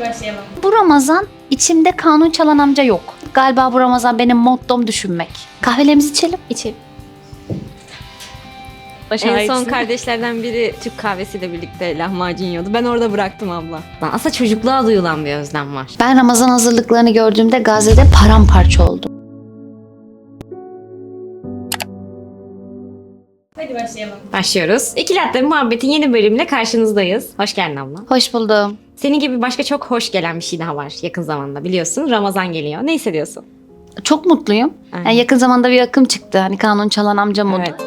Hadi başlayalım. Bu Ramazan içimde kanun çalan amca yok. Galiba bu Ramazan benim mottom düşünmek. Kahvelerimizi içelim. İçelim. En son kardeşlerden biri Türk kahvesiyle birlikte lahmacun yiyordu. Ben orada bıraktım abla. Lan Aslında çocukluğa duyulan bir özlem var. Ben Ramazan hazırlıklarını gördüğümde Gazze'de paramparça oldum. Hadi başlayalım. Başlıyoruz. İki Latte Muhabbet'in yeni bölümüyle karşınızdayız. Hoş geldin abla. Hoş buldum. Senin gibi başka çok hoş gelen bir şey daha var yakın zamanda biliyorsun. Ramazan geliyor. Ne hissediyorsun? Çok mutluyum. Aynen. Yani yakın zamanda bir akım çıktı. Hani kanun çalan amca modu. Evet.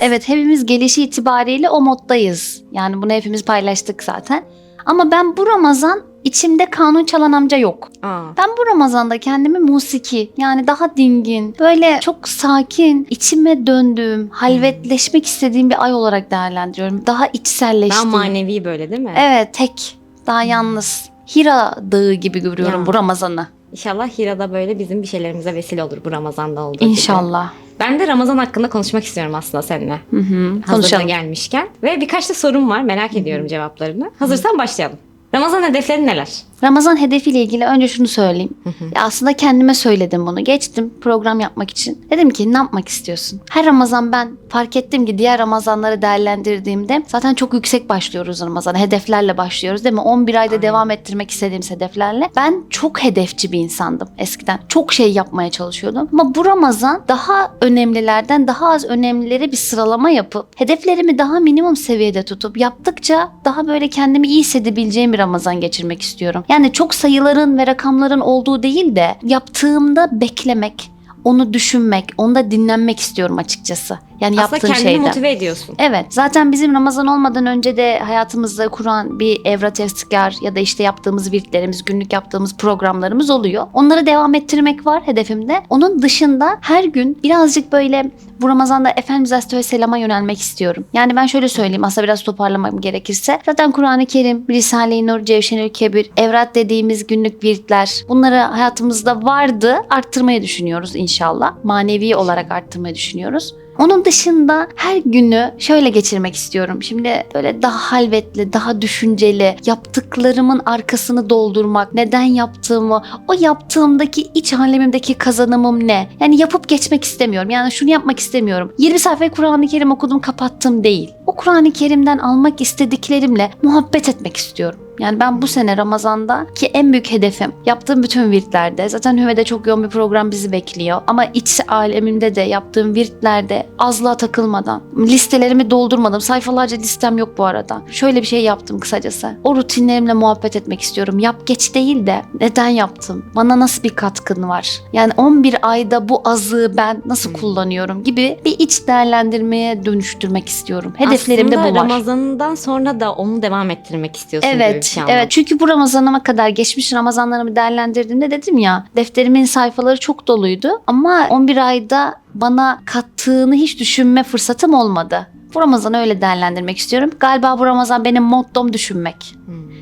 Evet hepimiz gelişi itibariyle o moddayız. Yani bunu hepimiz paylaştık zaten. Ama ben bu Ramazan içimde kanun çalan amca yok. Aa. Ben bu Ramazan'da kendimi musiki yani daha dingin, böyle çok sakin, içime döndüğüm, halvetleşmek istediğim bir ay olarak değerlendiriyorum. Daha Daha içselleştiğim. manevi böyle değil mi? Evet tek, daha yalnız. Hira dağı gibi görüyorum Ya. bu Ramazan'ı. İnşallah Hira'da böyle bizim bir şeylerimize vesile olur bu Ramazan'da olduğu gibi. İnşallah. Ben de Ramazan hakkında konuşmak istiyorum aslında seninle. Hı hı. Hazırda Konuşalım. gelmişken. Ve birkaç da sorum var. Merak ediyorum cevaplarını. Hazırsan başlayalım. Ramazan hedeflerin neler? Ramazan hedefiyle ilgili önce şunu söyleyeyim. Ya aslında kendime söyledim bunu. Geçtim program yapmak için. Dedim ki ne yapmak istiyorsun? Her Ramazan ben fark ettim ki diğer Ramazanları değerlendirdiğimde zaten çok yüksek başlıyoruz Ramazan'a. Hedeflerle başlıyoruz değil mi? 11 ayda Aynen. devam ettirmek istediğimiz hedeflerle. Ben çok hedefçi bir insandım eskiden. Çok şey yapmaya çalışıyordum. Ama bu Ramazan daha önemlilerden daha az önemlileri bir sıralama yapıp hedeflerimi daha minimum seviyede tutup yaptıkça daha böyle kendimi iyi hissedebileceğim bir Ramazan geçirmek istiyorum. Yani çok sayıların ve rakamların olduğu değil de yaptığımda beklemek, onu düşünmek, onu da dinlenmek istiyorum açıkçası. Yani Aslında yaptığım kendini şeyde. motive ediyorsun. Evet zaten bizim Ramazan olmadan önce de hayatımızda kuran bir evrat eftikar ya da işte yaptığımız virtlerimiz, günlük yaptığımız programlarımız oluyor. Onları devam ettirmek var hedefimde. Onun dışında her gün birazcık böyle bu Ramazan'da Efendimiz Aleyhisselam'a yönelmek istiyorum. Yani ben şöyle söyleyeyim aslında biraz toparlamam gerekirse. Zaten Kur'an-ı Kerim, Risale-i Nur, Cevşenül Kebir, evrat dediğimiz günlük virtler bunları hayatımızda vardı. Arttırmayı düşünüyoruz inşallah. Manevi olarak arttırmayı düşünüyoruz. Onun dışında her günü şöyle geçirmek istiyorum. Şimdi böyle daha halvetli, daha düşünceli, yaptıklarımın arkasını doldurmak, neden yaptığımı, o yaptığımdaki iç alemimdeki kazanımım ne? Yani yapıp geçmek istemiyorum. Yani şunu yapmak istemiyorum. 20 sayfa Kur'an-ı Kerim okudum kapattım değil. O Kur'an-ı Kerim'den almak istediklerimle muhabbet etmek istiyorum. Yani ben bu sene Ramazan'da ki en büyük hedefim yaptığım bütün virtlerde zaten Hüve'de çok yoğun bir program bizi bekliyor. Ama iç alemimde de yaptığım virtlerde azlığa takılmadan listelerimi doldurmadım. Sayfalarca listem yok bu arada. Şöyle bir şey yaptım kısacası. O rutinlerimle muhabbet etmek istiyorum. Yap geç değil de neden yaptım? Bana nasıl bir katkın var? Yani 11 ayda bu azığı ben nasıl kullanıyorum gibi bir iç değerlendirmeye dönüştürmek istiyorum. Hedeflerimde bu Aslında var. Ramazan'dan sonra da onu devam ettirmek istiyorsun Evet, şey evet. Çünkü bu Ramazanıma kadar geçmiş Ramazanlarımı değerlendirdiğimde dedim ya, defterimin sayfaları çok doluydu ama 11 ayda bana kattığını hiç düşünme fırsatım olmadı. Bu Ramazan'ı öyle değerlendirmek istiyorum. Galiba bu Ramazan benim mottom düşünmek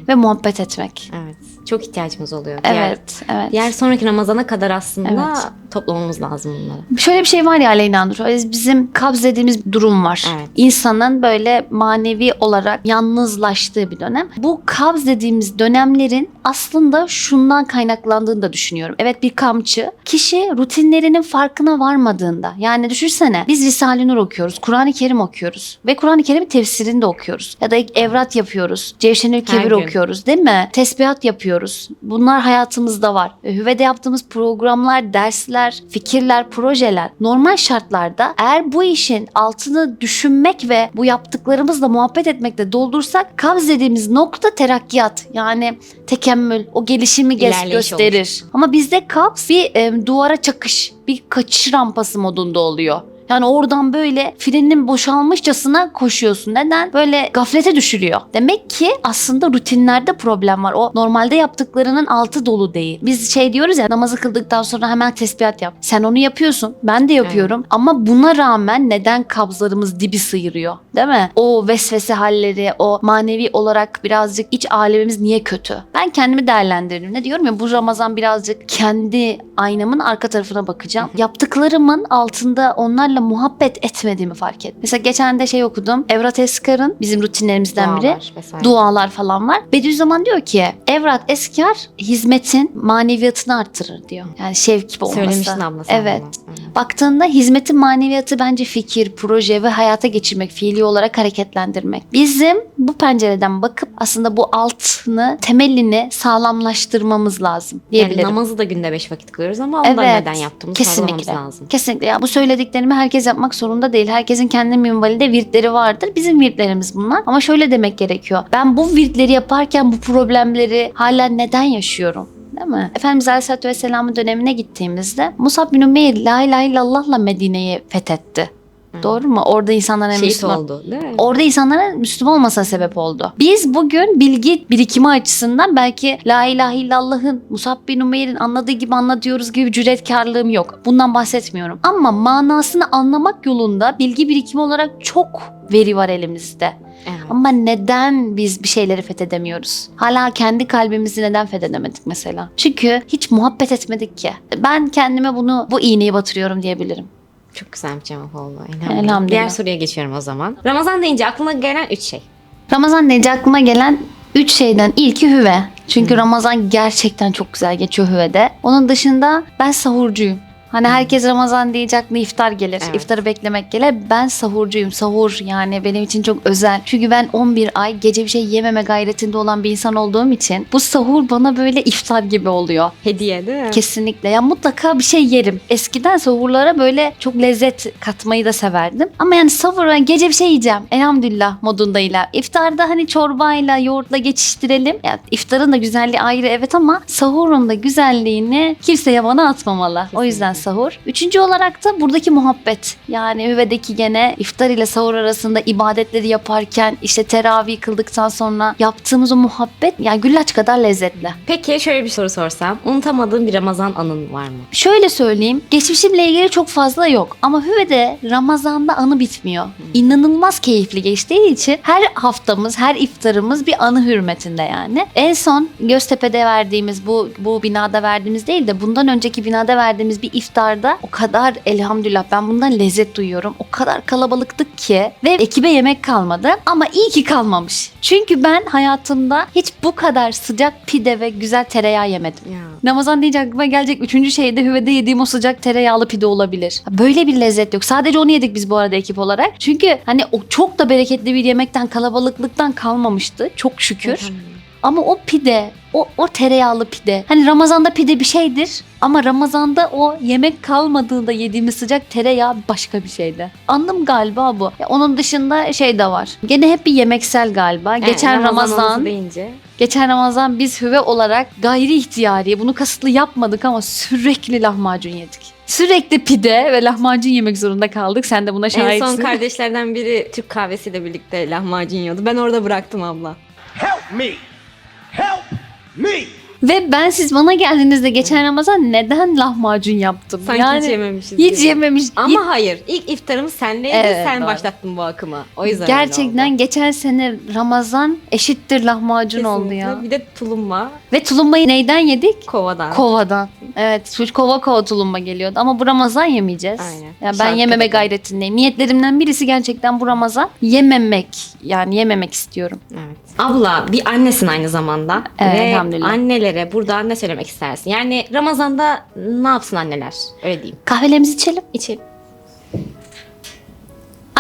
ve muhabbet etmek. evet. Çok ihtiyacımız oluyor. Diğer, Evet, evet. diğer sonraki Ramazan'a kadar aslında Evet. toplamamız lazım bunları. Şöyle bir şey var ya Aleyna Nur. Bizim kabz dediğimiz durum var. Evet. İnsanın böyle manevi olarak yalnızlaştığı bir dönem. Bu kabz dediğimiz dönemlerin aslında şundan kaynaklandığını da düşünüyorum. Evet bir kamçı kişi rutinlerinin farkına varmadığında yani düşünsene biz Risale-i Nur okuyoruz, Kur'an-ı Kerim okuyoruz ve Kur'an-ı Kerim'in tefsirini de okuyoruz. Ya da evrat yapıyoruz, Cevşenül Gün. okuyoruz değil mi? Tesbihat yapıyoruz. Bunlar hayatımızda var. E, Hüve'de yaptığımız programlar, dersler, fikirler, projeler normal şartlarda eğer bu işin altını düşünmek ve bu yaptıklarımızla muhabbet etmekle doldursak kabz dediğimiz nokta terakkiyat yani tekemmül o gelişimi gez- gösterir. Ama bizde kabz bir e, duvara çakış, bir kaçış rampası modunda oluyor. Yani oradan böyle frenin boşalmışçasına koşuyorsun. Neden? Böyle gaflete düşürüyor. Demek ki aslında rutinlerde problem var. O normalde yaptıklarının altı dolu değil. Biz şey diyoruz ya namazı kıldıktan sonra hemen tesbihat yap. Sen onu yapıyorsun. Ben de yapıyorum. Ama buna rağmen neden kabzlarımız dibi sıyırıyor? Değil mi? O vesvese halleri, o manevi olarak birazcık iç alemimiz niye kötü? Ben kendimi değerlendirdim. Ne diyorum ya bu Ramazan birazcık kendi aynamın arka tarafına bakacağım. Yaptıklarımın altında onlarla insanlarla muhabbet etmediğimi fark ettim. Mesela geçen de şey okudum. Evrat Eskar'ın bizim rutinlerimizden biri Dualar vesaire. dualar falan var. Bediüzzaman diyor ki Evrat Eskar hizmetin maneviyatını arttırır diyor. Yani şevk olması. Söylemiştin abla sen Evet. bunu. Baktığında hizmetin maneviyatı bence fikir, proje ve hayata geçirmek, fiili olarak hareketlendirmek. Bizim bu pencereden bakıp aslında bu altını, temelini sağlamlaştırmamız lazım Yani diyebilirim. namazı da günde beş vakit kılıyoruz ama ondan Evet, neden yaptığımızı Kesinlikle. lazım. Kesinlikle. Ya bu söylediklerimi herkes yapmak zorunda değil. Herkesin kendi minvalinde virtleri vardır. Bizim virtlerimiz bunlar. Ama şöyle demek gerekiyor. Ben bu virtleri yaparken bu problemleri hala neden yaşıyorum? Değil mi? Efendimiz Aleyhisselatü Vesselam'ın dönemine gittiğimizde Musab bin Umeyr la ilahe illallah'la Medine'yi fethetti. Doğru mu? Orada insanlara Şehit Müslüman oldu değil mi? Orada insanların Müslüman olmasına sebep oldu. Biz bugün bilgi birikimi açısından belki La ilahe illallah'ın Musab bin Umeyr'in anladığı gibi anlatıyoruz gibi cüretkarlığım yok. Bundan bahsetmiyorum. Ama manasını anlamak yolunda bilgi birikimi olarak çok veri var elimizde. Evet. Ama neden biz bir şeyleri fethedemiyoruz? Hala kendi kalbimizi neden fethedemedik mesela? Çünkü hiç muhabbet etmedik ki. Ben kendime bunu bu iğneyi batırıyorum diyebilirim. Çok güzel bir cevap oldu. Elhamdülillah. Elhamdülillah. Diğer soruya geçiyorum o zaman. Ramazan deyince aklına gelen üç şey. Ramazan deyince aklıma gelen üç şeyden ilki hüve. Çünkü Ramazan gerçekten çok güzel geçiyor hüvede. Onun dışında ben sahurcuyum. Hani herkes Ramazan deyince aklına iftar gelir. Evet. İftarı beklemek gelir. Ben sahurcuyum. Sahur yani benim için çok özel. Çünkü ben 11 ay gece bir şey yememe gayretinde olan bir insan olduğum için bu sahur bana böyle iftar gibi oluyor. Hediye değil mi? Kesinlikle. Ya mutlaka bir şey yerim. Eskiden sahurlara böyle çok lezzet katmayı da severdim. Ama yani sahur ben gece bir şey yiyeceğim. Elhamdülillah modundayla. İftarda hani çorbayla, yoğurtla geçiştirelim. Ya iftarın da güzelliği ayrı evet ama sahurun da güzelliğini kimse yabana atmamalı. O yüzden sahur. Üçüncü olarak da buradaki muhabbet. Yani hüvedeki gene iftar ile sahur arasında ibadetleri yaparken işte teravih kıldıktan sonra yaptığımız o muhabbet yani güllaç kadar lezzetli. Peki şöyle bir soru sorsam. Unutamadığın bir Ramazan anın var mı? Şöyle söyleyeyim. Geçmişimle ilgili çok fazla yok. Ama Hüve'de Ramazan'da anı bitmiyor. İnanılmaz keyifli geçtiği için her haftamız, her iftarımız bir anı hürmetinde yani. En son Göztepe'de verdiğimiz bu bu binada verdiğimiz değil de bundan önceki binada verdiğimiz bir iftarda o kadar elhamdülillah ben bundan lezzet duyuyorum. O kadar kalabalıktık ki ve ekibe yemek kalmadı ama iyi ki kalmamış. Çünkü ben hayatımda hiç bu kadar sıcak pide ve güzel tereyağı yemedim. Ya. Ramazan deyince aklıma gelecek üçüncü şey de hüvede yediğim o sıcak tereyağlı pide olabilir. Böyle bir lezzet yok. Sadece onu yedik biz bu arada ekip olarak. Çünkü hani o çok da bereketli bir yemekten kalabalıklıktan kalmamıştı. Çok şükür. Ama o pide, o, o tereyağlı pide. Hani Ramazan'da pide bir şeydir ama Ramazan'da o yemek kalmadığında yediğimiz sıcak tereyağı başka bir şeydi. Anladım galiba bu. Ya onun dışında şey de var. Gene hep bir yemeksel galiba. Evet, Geçen Ramazan Ramazan deyince. Geçen Ramazan biz hüve olarak gayri ihtiyari bunu kasıtlı yapmadık ama sürekli lahmacun yedik. Sürekli pide ve lahmacun yemek zorunda kaldık. Sen de buna En şahitsin. son kardeşlerden biri Türk kahvesiyle birlikte lahmacun yiyordu. Ben orada bıraktım abla. Help me! Help me! Ve ben siz bana geldiğinizde geçen Ramazan neden lahmacun yaptım? Sanki yani hiç yememişiz hiç gibi. yememiş. Ama hayır. ilk iftarımız senleydi. Evet, sen doğru. başlattın bu akımı. O yüzden Gerçekten oldu. geçen sene Ramazan eşittir lahmacun oldu Kesinlikle. ya. Bir de tulumba Ve tulumbayı neyden yedik? kovadan. Kovadan. Evet, şu kova kova tulumba geliyordu ama bu Ramazan yemeyeceğiz. Aynen. Ya ben Şarkı yememe gayretindeyim. Niyetlerimden birisi gerçekten bu Ramazan yememek. Yani yememek istiyorum. Evet. Abla bir annesin aynı zamanda. Evet, Ve elhamdülillah. Annelere burada ne söylemek istersin? Yani Ramazan'da ne yapsın anneler? Öyle diyeyim. Kahvelerimizi içelim. İçelim.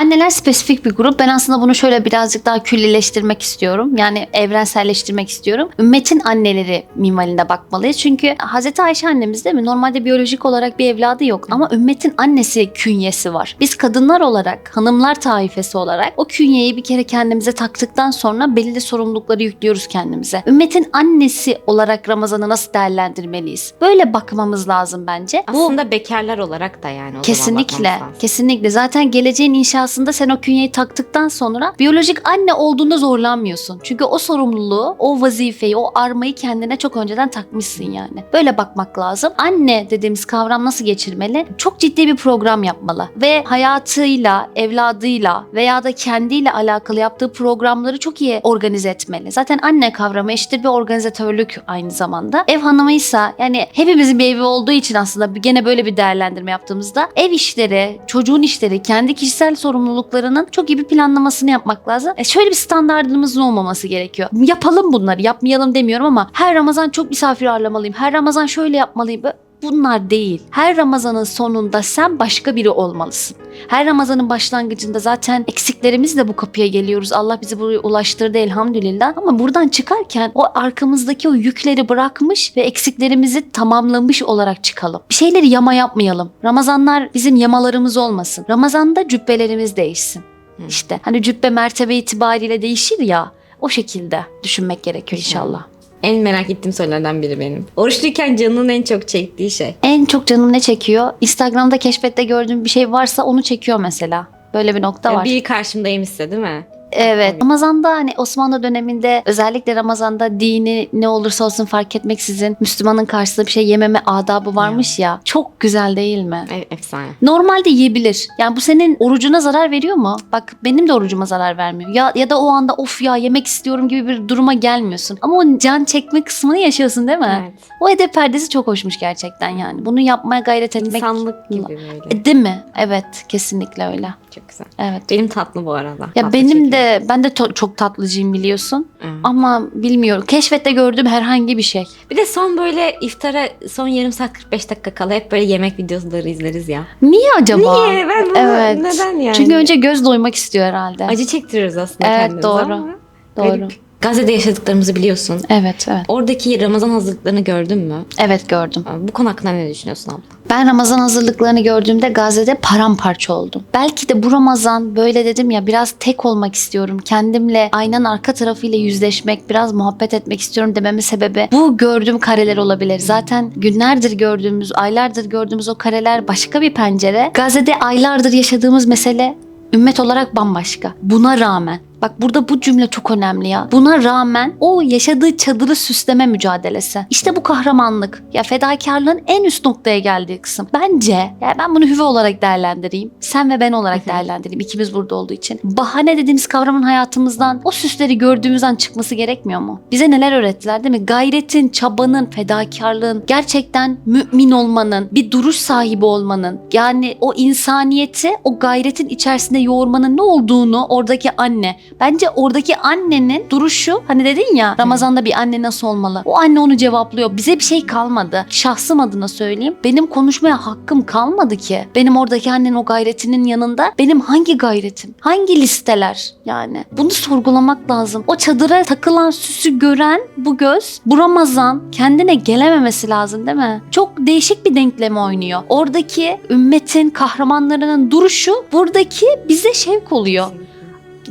Anneler spesifik bir grup. Ben aslında bunu şöyle birazcık daha küllileştirmek istiyorum. Yani evrenselleştirmek istiyorum. Ümmetin anneleri minvalinde bakmalıyız. Çünkü Hazreti Ayşe annemiz değil mi? Normalde biyolojik olarak bir evladı yok. Ama ümmetin annesi künyesi var. Biz kadınlar olarak, hanımlar taifesi olarak o künyeyi bir kere kendimize taktıktan sonra belli sorumlulukları yüklüyoruz kendimize. Ümmetin annesi olarak Ramazan'ı nasıl değerlendirmeliyiz? Böyle bakmamız lazım bence. Bu Aslında bekarlar olarak da yani o zaman Kesinlikle, bakmamız lazım. kesinlikle. Zaten geleceğin inşası aslında sen o künyeyi taktıktan sonra biyolojik anne olduğunda zorlanmıyorsun. Çünkü o sorumluluğu, o vazifeyi, o armayı kendine çok önceden takmışsın yani. Böyle bakmak lazım. Anne dediğimiz kavram nasıl geçirmeli? Çok ciddi bir program yapmalı ve hayatıyla, evladıyla veya da kendiyle alakalı yaptığı programları çok iyi organize etmeli. Zaten anne kavramı eşittir bir organizatörlük aynı zamanda. Ev hanımıysa yani hepimizin bir evi olduğu için aslında gene böyle bir değerlendirme yaptığımızda ev işleri, çocuğun işleri, kendi kişisel sorumluluklarının çok iyi bir planlamasını yapmak lazım. E şöyle bir standartımızın olmaması gerekiyor. Yapalım bunları, yapmayalım demiyorum ama her Ramazan çok misafir ağırlamalıyım. Her Ramazan şöyle yapmalıyım. Bunlar değil. Her Ramazanın sonunda sen başka biri olmalısın. Her Ramazanın başlangıcında zaten eksiklerimizle bu kapıya geliyoruz. Allah bizi buraya ulaştırdı elhamdülillah. Ama buradan çıkarken o arkamızdaki o yükleri bırakmış ve eksiklerimizi tamamlamış olarak çıkalım. Bir şeyleri yama yapmayalım. Ramazanlar bizim yamalarımız olmasın. Ramazanda cübbelerimiz değişsin. İşte hani cübbe mertebe itibariyle değişir ya. O şekilde düşünmek gerekiyor inşallah. En merak ettiğim sorulardan biri benim. Oruçluyken canının en çok çektiği şey. En çok canım ne çekiyor? Instagram'da keşfette gördüğüm bir şey varsa onu çekiyor mesela. Böyle bir nokta var. biri karşımdaymışsa değil mi? Evet. Ramazan'da hani Osmanlı döneminde özellikle Ramazan'da dini ne olursa olsun fark etmeksizin Müslümanın karşısında bir şey yememe adabı varmış ya. Çok güzel değil mi? E- efsane. Normalde yiyebilir. Yani bu senin orucuna zarar veriyor mu? Bak benim de orucuma zarar vermiyor. Ya ya da o anda of ya yemek istiyorum gibi bir duruma gelmiyorsun. Ama o can çekme kısmını yaşıyorsun değil mi? Evet. O edep perdesi çok hoşmuş gerçekten yani. Bunu yapmaya gayret etmek. İnsanlık gibi böyle. E, Değil mi? Evet, kesinlikle öyle. Çok güzel. Evet. Benim tatlı bu arada. Ya Tatlı benim. De ben de to- çok tatlıcıyım biliyorsun. Evet. Ama bilmiyorum. Keşfette gördüğüm herhangi bir şey. Bir de son böyle iftara son yarım saat 45 dakika kala hep böyle yemek videoları izleriz ya. Niye acaba? Niye? Ben bunu Evet. neden yani? Çünkü önce göz doymak istiyor herhalde. acı çektiriyoruz aslında Evet, kendimize doğru. ama Doğru. garip. Gazze'de yaşadıklarımızı biliyorsun. Evet, evet. Oradaki Ramazan hazırlıklarını gördün mü? Evet gördüm. Bu konu hakkında ne düşünüyorsun abla? Ben Ramazan hazırlıklarını gördüğümde Gazze'de paramparça oldum. Belki de bu Ramazan böyle dedim ya biraz tek olmak istiyorum. Kendimle aynanın arka tarafıyla yüzleşmek, biraz muhabbet etmek istiyorum dememin sebebi bu gördüğüm kareler olabilir. Zaten günlerdir gördüğümüz, aylardır gördüğümüz o kareler başka bir pencere. Gazze'de aylardır yaşadığımız mesele ümmet olarak bambaşka. Buna rağmen Bak burada bu cümle çok önemli ya. Buna rağmen o yaşadığı çadırı süsleme mücadelesi. İşte bu kahramanlık. Ya fedakarlığın en üst noktaya geldiği kısım. Bence ya ben bunu hüve olarak değerlendireyim. Sen ve ben olarak değerlendireyim. İkimiz burada olduğu için. Bahane dediğimiz kavramın hayatımızdan o süsleri gördüğümüz an çıkması gerekmiyor mu? Bize neler öğrettiler değil mi? Gayretin, çabanın, fedakarlığın, gerçekten mümin olmanın, bir duruş sahibi olmanın, yani o insaniyeti o gayretin içerisinde yoğurmanın ne olduğunu oradaki anne Bence oradaki annenin duruşu hani dedin ya Ramazan'da bir anne nasıl olmalı? O anne onu cevaplıyor. Bize bir şey kalmadı. Şahsım adına söyleyeyim. Benim konuşmaya hakkım kalmadı ki. Benim oradaki annenin o gayretinin yanında benim hangi gayretim? Hangi listeler? Yani bunu sorgulamak lazım. O çadıra takılan süsü gören bu göz bu Ramazan kendine gelememesi lazım değil mi? Çok değişik bir denklemi oynuyor. Oradaki ümmetin kahramanlarının duruşu buradaki bize şevk oluyor.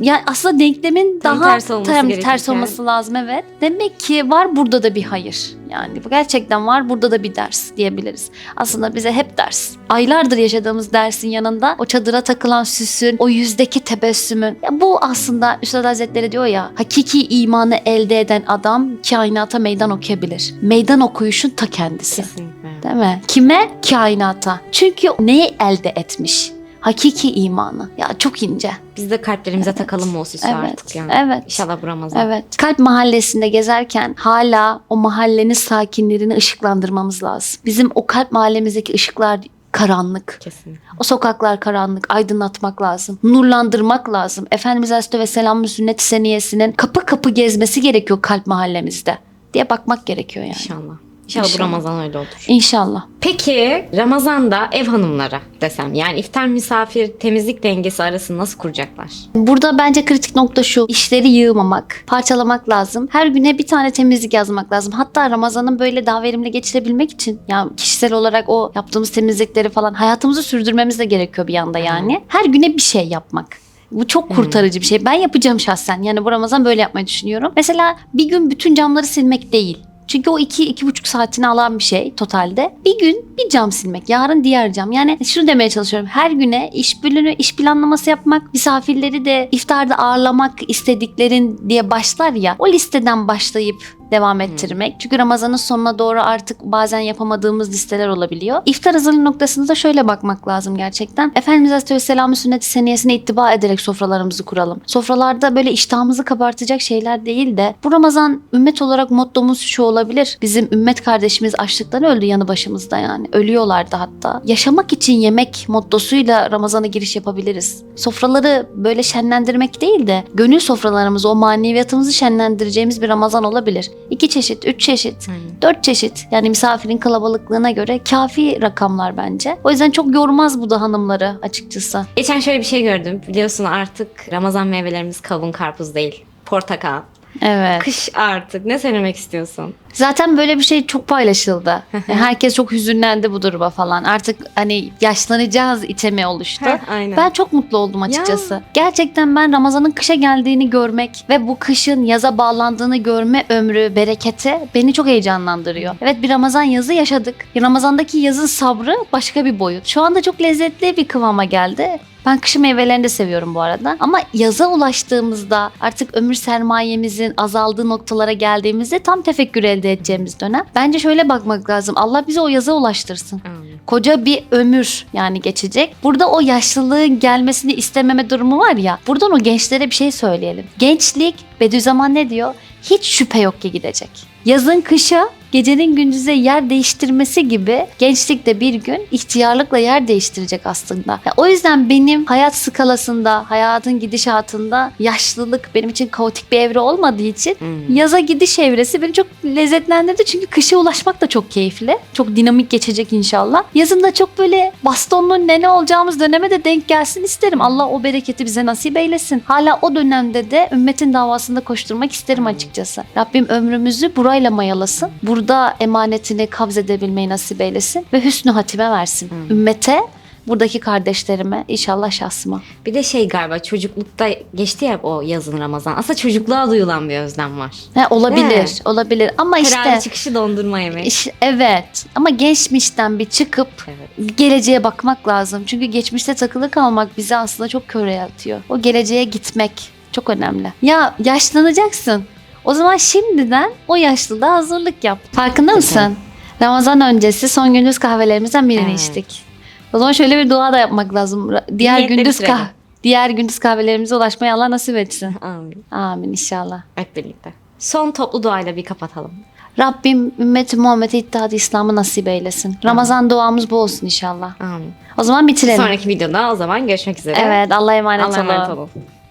Yani aslında denklemin Tam daha ters olması tam ters olması lazım evet. Demek ki var burada da bir hayır. Yani bu gerçekten var burada da bir ders diyebiliriz. Aslında bize hep ders. Aylardır yaşadığımız dersin yanında o çadıra takılan süsün, o yüzdeki tebessümün. Ya bu aslında Üstad Hazretleri diyor ya hakiki imanı elde eden adam kainata meydan okuyabilir. Meydan okuyuşun ta kendisi. Kesinlikle. Değil mi? Kime? Kainata. Çünkü neyi elde etmiş? Hakiki imanı. Ya çok ince. Biz de kalplerimize takalım mı o süsü Evet. artık yani. Evet. İnşallah bu Ramazan. Evet. Kalp mahallesinde gezerken hala o mahallenin sakinlerini ışıklandırmamız lazım. Bizim o kalp mahallemizdeki ışıklar karanlık. Kesinlikle. O sokaklar karanlık. Aydınlatmak lazım. Nurlandırmak lazım. Efendimiz Aleyhisselatü Vesselam'ın sünnet-i seniyesinin kapı kapı gezmesi gerekiyor kalp mahallemizde diye bakmak gerekiyor yani. İnşallah. İnşallah, bu Ramazan öyle olur. İnşallah. Peki Ramazan'da ev hanımları desem yani iftar misafir temizlik dengesi arasını nasıl kuracaklar? Burada bence kritik nokta şu. işleri yığmamak, parçalamak lazım. Her güne bir tane temizlik yazmak lazım. Hatta Ramazan'ın böyle daha verimli geçirebilmek için ya kişisel olarak o yaptığımız temizlikleri falan hayatımızı sürdürmemiz de gerekiyor bir yanda yani. Her güne bir şey yapmak. Bu çok kurtarıcı bir şey. Ben yapacağım şahsen. Yani bu Ramazan böyle yapmayı düşünüyorum. Mesela bir gün bütün camları silmek değil. Çünkü o iki, iki buçuk saatini alan bir şey totalde. Bir gün bir cam silmek, yarın diğer cam. Yani şunu demeye çalışıyorum. Her güne iş bölümü, iş planlaması yapmak, misafirleri de iftarda ağırlamak istediklerin diye başlar ya. O listeden başlayıp devam ettirmek. Çünkü Ramazan'ın sonuna doğru artık bazen yapamadığımız listeler olabiliyor. İftar hazırlığı noktasında da şöyle bakmak lazım gerçekten. Efendimiz Aleyhisselam'ın sünneti seniyesine ittiba ederek sofralarımızı kuralım. Sofralarda böyle iştahımızı kabartacak şeyler değil de bu Ramazan ümmet olarak mottomuz şu olabilir. Bizim ümmet kardeşimiz açlıktan öldü yanı başımızda yani. Ölüyorlardı hatta. Yaşamak için yemek mottosuyla Ramazan'a giriş yapabiliriz. Sofraları böyle şenlendirmek değil de gönül sofralarımızı, o maneviyatımızı şenlendireceğimiz bir Ramazan olabilir. İki çeşit, üç çeşit, Aynen. dört çeşit. Yani misafirin kalabalıklığına göre kafi rakamlar bence. O yüzden çok yormaz bu da hanımları açıkçası. Geçen şöyle bir şey gördüm. Biliyorsun artık Ramazan meyvelerimiz kavun karpuz değil. Portakal. Evet. Kış artık. Ne söylemek istiyorsun? Zaten böyle bir şey çok paylaşıldı. Yani Herkes çok hüzünlendi bu duruma falan. Artık hani yaşlanacağız itemi oluştu. Heh, aynen. Ben çok mutlu oldum açıkçası. Gerçekten ben Ramazan'ın kışa geldiğini görmek ve bu kışın yaza bağlandığını görme ömrü, bereketi beni çok heyecanlandırıyor. Evet bir Ramazan yazı yaşadık. Ramazan'daki yazın sabrı başka bir boyut. Şu anda çok lezzetli bir kıvama geldi. Ben kış meyvelerini de seviyorum bu arada. Ama yaza ulaştığımızda artık ömür sermayemizin azaldığı noktalara geldiğimizde tam tefekkür elde edeceğimiz dönem. Bence şöyle bakmak lazım. Allah bizi o yaza ulaştırsın Amin. koca bir ömür yani geçecek. Burada o yaşlılığın gelmesini istememe durumu var ya. Buradan o gençlere bir şey söyleyelim. Gençlik Bediüzzaman ne diyor? Hiç şüphe yok ki gidecek. Yazın kışa, gecenin gündüze yer değiştirmesi gibi gençlik de bir gün ihtiyarlıkla yer değiştirecek aslında. Ya o yüzden benim hayat skalasında, hayatın gidişatında yaşlılık benim için kaotik bir evre olmadığı için Hmm. Yaza gidiş evresi beni çok lezzetlendirdi çünkü kışa ulaşmak da çok keyifli. Çok dinamik geçecek inşallah. Yazın da çok böyle bastonlu nene olacağımız döneme de denk gelsin isterim. Allah o bereketi bize nasip eylesin. Hala o dönemde de ümmetin davasında koşturmak isterim açıkçası. Rabbim ömrümüzü burayla mayalasın. Burada emanetini kabz edebilmeyi nasip eylesin ve hüsnü hatime versin. Ümmete Buradaki kardeşlerime, inşallah şahsıma. Bir de şey galiba çocuklukta geçti ya o yazın Ramazan. Aslında çocukluğa duyulan bir özlem var. He, olabilir, He. olabilir. Ama Herhalde işte çıkışı dondurma yemek. İş- evet ama geçmişten bir çıkıp Evet. geleceğe bakmak lazım. Çünkü geçmişte takılı kalmak bizi aslında çok köreye atıyor. O geleceğe gitmek çok önemli. Ya yaşlanacaksın. O zaman şimdiden o yaşlılığa hazırlık yap. Farkında mısın? Ramazan öncesi son gündüz kahvelerimizden birini Evet. içtik. O zaman şöyle bir dua da yapmak lazım. Ra- Diğer Niyetle gündüz bitirelim. kah diğer gündüz kahvelerimize ulaşmayı Allah nasip etsin. Amin. Amin inşallah. Hep birlikte. Son toplu duayla bir kapatalım. Rabbim ümmeti Muhammed'e İttihat İslam'ı nasip eylesin. Ramazan duamız bu olsun inşallah. Amin. O zaman bitirelim. Sonraki videoda o zaman görüşmek üzere. Evet Allah'a emanet Allah'a olun. emanet olun.